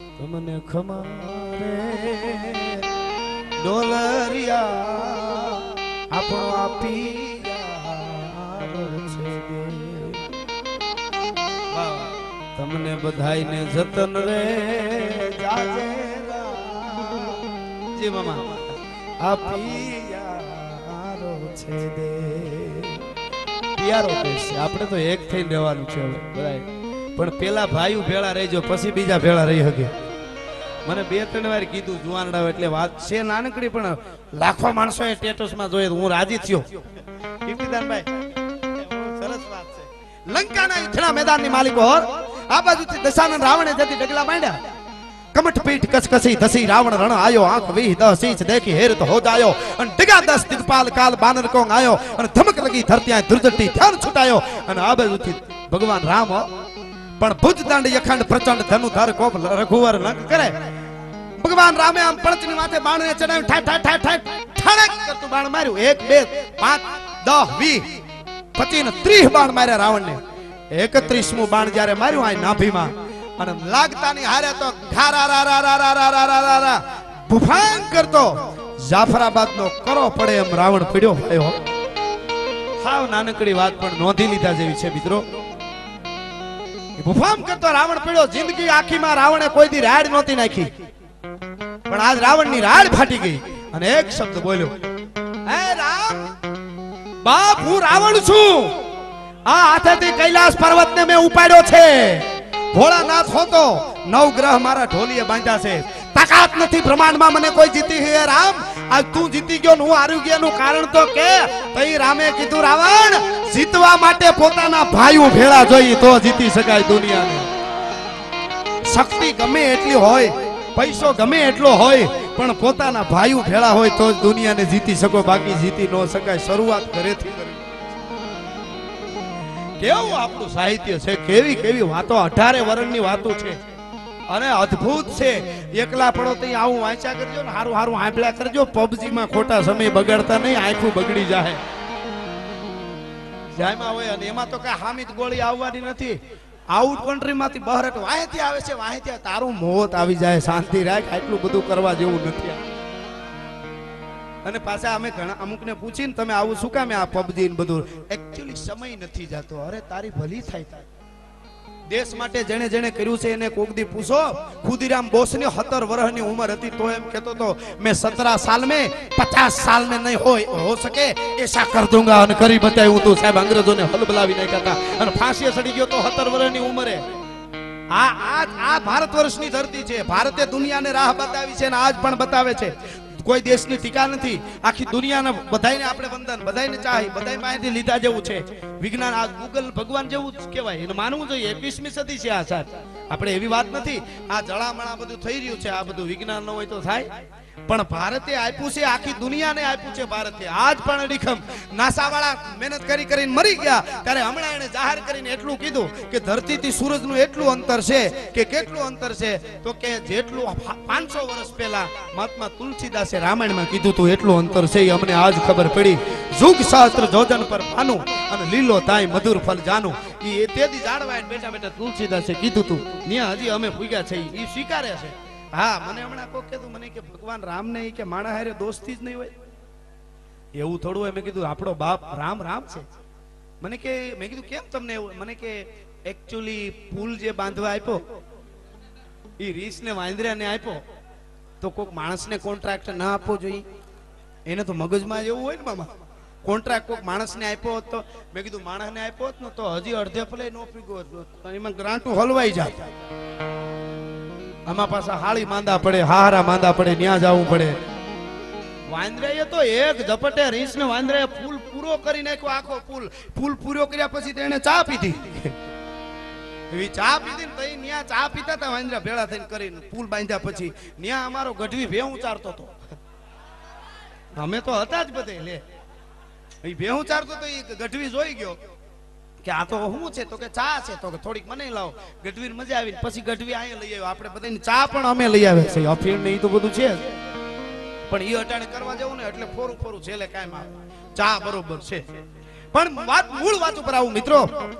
તમને ખમારે ડોલરિયા આપણો આપી તમને બધાઈને જતન રે જાજે જી મામા. આપી યારો છે દે. પિયારો કહેશે. આપણે તો એક થઈને રહેવાનું છે હવે. બધાય. પણ પેલા ભાઈઓ ભેળા રહીજો, પછી બીજા ભેળા રહી શકે. મને બે, ત્રણ વાર કીધું જુવાનડા એટલે વાત છે નાનકડી, પણ લાખો માણસો એ સ્ટેટસમાં જોઈએ હું રાજી થયો. સરસ વાત છે. લંકાના યુદ્ધના મેદાનની માલિકો હોર, આ બાજુથી દશાનંદ રાવણે જતી ડગલા માંડ્યા. કમઠ પીઠ કસકસી રાવણ રણ આયો, આંખ વીહ દસ ઇંચ દેખી હેર તો હો જાયો અને ડગા દસ દિગપાલ કાલ બાનર કોંગ આયો, અને ધમક લગી ધરતી આ દુર્જટી ધ્યાન છૂટાયો. અને આ બાજુથી ભગવાન રામ પણ ભુજ દાંડ યખાંડ પ્રચંડ ધનુધાર કોપ રઘુવર લંક કરે. ભગવાન રામે આમ પંચની માથે બાણને ચડાવ્યું ઠા ઠા ઠા ઠા ઠણક કરતું બાણ માર્યું. એક, બે, પાંચ દસ વી પચીસ ને ત્રીસ બાણ માર્યા રાવણને. એકત્રીસ મુ બાણ જ્યારે માર્યું આ નાભીમાં. અને લાગતા ની હારે તો ભૂફાંગ કરતો. જાફરાબાદ નો કરો પડે એમ રાવણ પીડ્યો હો. સાવ નાનકડી વાત પણ નોંધી લીધા જેવી છે, મિત્રો. એ ભૂફામ કરતો રાવણ પીડ્યો જિંદગી આખીમાં રાવણે કોઈ દી રાડ નહોતી નાખી. પણ આજ રાવણની રાડ ફાટી ગઈ અને એક શબ્દ બોલ્યો, હે રામ, બાપ, હું રાવણ છું. આ હાથેથી કૈલાસ પર્વતને મેં ઉપાડ્યો છે. ભોળાનાથ હોતો નવ ગ્રહ મારા ઢોલીએ બાંધ્યા છે. તાકાત નથી બ્રહ્માંડમાં મને કોઈ જીતી હે રામ. આજ તું જીતી ગયો ને હું હારી એનું કારણ તો કે તઈ રામે કીધું, રાવણ, જીતવા માટે પોતાના ભાઈઓ ભેળા જોઈ તો જીતી શકાય દુનિયાને. શક્તિ ગમે એટલી હોય, પૈસો ગમે એટલો હોય, પણ પોતાના ભાઈઓ ભેળા હોય તો દુનિયાને જીતી શકો, બાકી જીતી ન શકાય. શરૂઆત ઘરેથી કરવી કેવું આપણું સાહિત્ય છે? કેવી કેવી વાતો, અઢારે વર્ષની વાતો છે. અને અદ્ભુત છે. એકલા પડો તો આવું વાંચ્યા કરજો ને, હારું હારું આંબળ્યા કરજો. પબજી માં ખોટા સમય બગાડતા નહીં, આંખું બગડી જાય જાયમાં હોય અને એમાં તો કઈ હામિદ ગોળી આવવાની નથી. આઉટ કન્ટ્રી માંથી બહાર વાહેથી આવે છે, વાહેથી તારું મોત આવી જાય, શાંતિ રાખ, આટલું બધું કરવા જેવું નથી અને પાછા અમે ઘણા, અમુકને પૂછીને તમે આવું શું કામે આ પબજી ને બધું? એકચ્યુઅલી સમય નથી જતો. અરે તારી ભલી થાય થાય દેશ માટે જેણે જેણે કર્યું છે એને કોક દી પૂછો, ખુદીરામ બોસની સત્તર વર્ષની ઉંમર હતી તો એમ કહેતો તો મેં સતરા સાલ મેં પચાસ સાલ મેં નહીં હોય, હો સકે એસા કર દુંગા અને કરી બતાવ્યું તું. સાહેબ, અંગ્રેજોને હલબલાવી નાખ્યા હતા અને ફાંસીએ ચડી ગયો તો સત્તર વર્ષની ઉંમરે. આ આ ભારત વર્ષની ધરતી છે. ભારતે દુનિયાને રાહ બતાવી છે અને આજ પણ બતાવે છે. કોઈ દેશની ટીકા નથી. આખી દુનિયાને બધાને આપણે વંદન બધાને ચાહી, બધાય માહિતી લીધા જેવું છે. વિજ્ઞાન આ ગૂગલ ભગવાન જેવું જ કહેવાય. એને માનવું જોઈએ. એકવીસમી સદી છે આ સાહેબ. આપણે એવી વાત નથી. આ જળામણા બધું થઈ રહ્યું છે. આ બધું વિજ્ઞાન ન હોય તો થાય. પણ ભારતે આપ્યું છે આખી દુનિયાને આપ્યું છે ભારતે. આજ પણ અડીખમ નાસાવાળા મહેનત કરી કરીને મરી ગયા. ત્યારે હમણાં એને જાહેર કરીને એટલું કીધું કે ધરતીથી સૂરજનું એટલું અંતર છે કે કેટલું અંતર છે? તો કે જેટલું પાંચસો વર્ષ પહેલા મહાત્મા તુલસીદાસે રામાયણમાં કીધું હતું, એટલું અંતર છે એ અમને આજ ખબર પડી. જુગ શાસ્ત્ર જોજન પર ભાનું અને લીલો તાય મધુર ફલ જાનું. એ તેથી જાળવાય બેઠા બેઠા તુલસીદાસે કીધું હતું ત્યાં હજી અમે ભૂગ્યા છે એ સ્વીકારે છે. હા, મને હમણાં કોક કીધું, મને કે ભગવાન રામ ને કે માણા હારે દોસ્તી જ નહીં હોય. એવું થોડું હોય, મેં કીધું, આપણો બાપ રામ રામ છે. મને કે, મેં કીધું, કેમ તમને એવું? મને કે એકચ્યુઅલી પુલ જે બાંધવા આપ્યો એ રીસ ને વાંદરાને આપ્યો, તો કોઈક માણસને કોન્ટ્રાક્ટ ના આપવો જોઈએ. એને તો મગજમાં એવું હોય ને, મામા. કોન્ટ્રાક્ટ કોઈક માણસને આપ્યો હોત તો, મેં કીધું, માણસને આપ્યો હોત ને, તો હજી અડધે ફલે નો પીગો. એમાં ગ્રાન્ટ હલવાઈ જાય આમાં પાછા હાળી માંદા પડે હારા માંદા પડે, ન્યા જવું પડે. વાંદરાએ તો એક ઝપટે રીસ ને વાંદરાએ ફૂલ પૂરો કરી નાખ્યો, આખો પુલ ફૂલ પૂરો કર્યા પછી તેણે ચા પીધી. એવી ચા પીધી તઈ ન્યા ચા પીતા હતા વાંદરા ભેળા થઈને કરીને પુલ બાંધ્યા પછી. ન્યા અમારો ગઢવી ભેહું ચારતો હતો અમે તો હતા જ બધે, લે. એ ભેહું ચારતો તો એ ગઢવી જોઈ ગયો. કે આ તો શું છે? તો કે ચા છે? તો કે થોડીક મને લાવો. ગઢવીર મજા આવી પછી ગઢવી અહીંયા લઈ આવ્યો. આપણે બધાની ચા પણ અમે લઈ આવ્યા છે અફીણ ને તો બધું છે પણ એ અટાણે કરવા જવું ને એટલે ફોરું ફોરું છેલ્લે કાયમ આવે ચા બરોબર છે. પણ વાત, મૂળ વાત ઉપર આવું, મિત્રો.